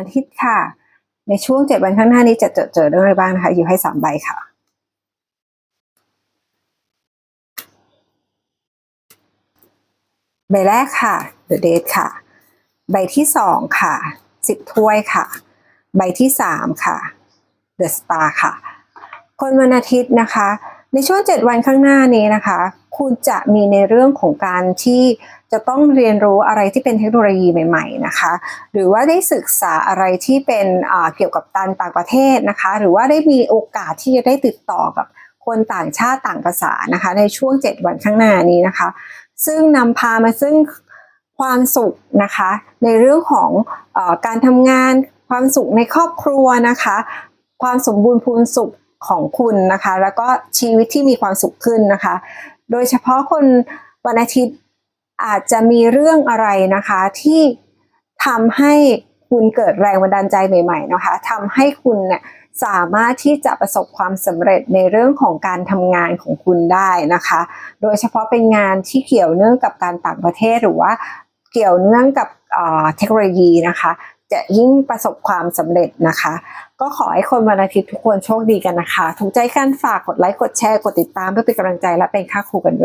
อาทิตย์ค่ะ ในช่วงเจ็ดวันข้างหน้านี้จะเจอเจอเรื่องอะไรบ้างนะคะ อยู่ให้สามใบค่ะใบแรกค่ะ The Date ค่ะ ใบที่สองค่ะสิบถ้วยค่ะ ใบที่สามค่ะ The Star ค่ะ คนวันอาทิตย์นะคะ ในช่วง7วันข้างหน้านี้นะคะ คุณจะมีในเรื่องของการที่จะต้องเรียนรู้อะไรที่เป็นเทคโนโลยีใหม่ๆนะคะ หรือว่าได้ศึกษาอะไรที่เป็นเกี่ยวกับการต่างประเทศนะคะ หรือว่าได้มีโอกาสที่จะได้ติดต่อกับคนต่างชาติต่างภาษานะคะ ในช่วง 7 วันข้างหน้านี้นะคะ ซึ่งนำพามาซึ่งความสุขนะคะ ในเรื่องของอการทำงานความสุขในครอบครัวนะคะ ความสมบูรณ์พูนสุข ของคุณนะคะ แล้วก็ชีวิตที่มีความสุขขึ้นนะคะ โดยเฉพาะคนวันอาทิตย์อาจจะมีเรื่องอะไรนะคะที่ทำให้คุณเกิดแรงบันดาลใจใหม่ๆนะคะทำให้คุณเนี่ยสามารถที่จะประสบความสำเร็จในเรื่องของการทำงานของคุณได้นะคะ โดยเฉพาะเป็นงานที่เกี่ยวเนื่องกับการต่างประเทศหรือว่าเกี่ยวเนื่องกับเอ่อเทคโนโลยีนะคะ จะยิ่งประสบความสำเร็จนะคะ ก็ขอให้คนวันอาทิตย์ทุกคนโชคดีกันนะคะ ถูกใจกันฝากกดไลค์กดแชร์กดติดตามเพื่อเป็นกำลังใจและเป็นค่าครูกันด้วย